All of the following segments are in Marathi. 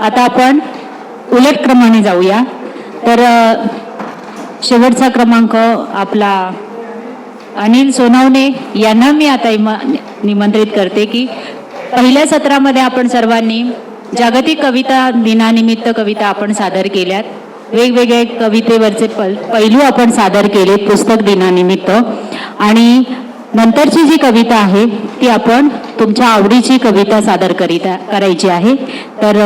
आता आपण उलट क्रमाने जाऊया. तर शेवटचा क्रमांक आपला अनिल सोनावणे यांना मी आता निमंत्रित करते की पहिल्या सत्रामध्ये आपण सर्वांनी जागतिक कविता दिनानिमित्त कविता आपण सादर केल्यात. वेगवेगळे कवितेवरचे पल पैलू आपण सादर केले पुस्तक दिनानिमित्त. आणि नंतरची जी कविता आहे ती आपण तुमच्या आवडीची कविता सादर करिता करायची आहे. तर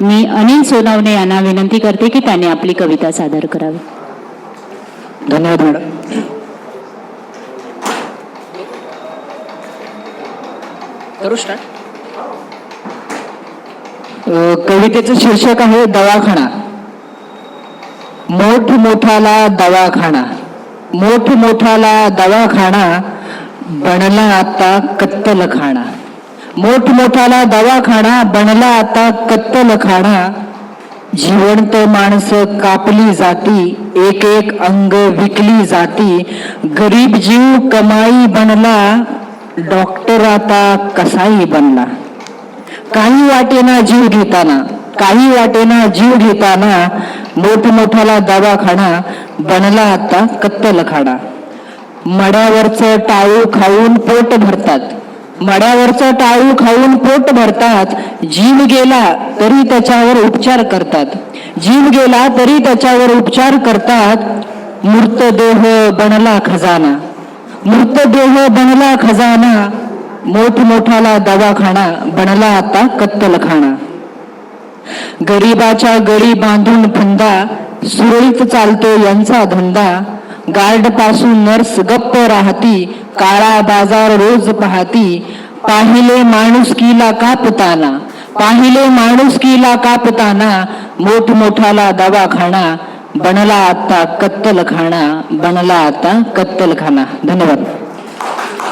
मी अनिल सोनावणे यांना विनंती करते की त्यांनी आपली कविता सादर करावी. धन्यवाद मॅडम. कवितेचं शीर्षक आहे दवाखाना. मोठ मोठाला दवाखाना. मोठ मोठाला दवाखाना बनला आता कत्तल खाना मोठमोठाला दवाखाना बनला आता कत्तल खाना जिवंत माणसं कापली जाती एक एक अंग विकली जाती. गरीब जीव कमाई बनला डॉक्टर आता कसाई बनला. काही वाटेना जीव घेताना काही वाटेना जीव घेताना मोठमोठाला दवाखाना बनला आता कत्तलखाना मड्यावरचं टाळू खाऊन पोट भरतात. मड्यावरचं टाळू खाऊन पोट भरतात. जीव गेला तरी त्याच्यावर उपचार करतात. जीव गेला तरी त्याच्यावर उपचार करतात. मृतदेह बनला खजाना. मृतदेह बनला खजाना. मोठमोठाला दवाखाना. बनला आता कत्तलखाना. गरीबाच्या गळी बांधून फंदा. सुरळीत चालतो यांचा धंदा. गार्डपासून नर्स गप्प राहती काळा बाजार रोज पाहती. पाहिले माणुसकीला कापताना पाहिले माणुसकीला कापताना मोठमोठाला दवाखाना बनला आता कत्तलखाना बनला आता कत्तलखाना. धन्यवाद.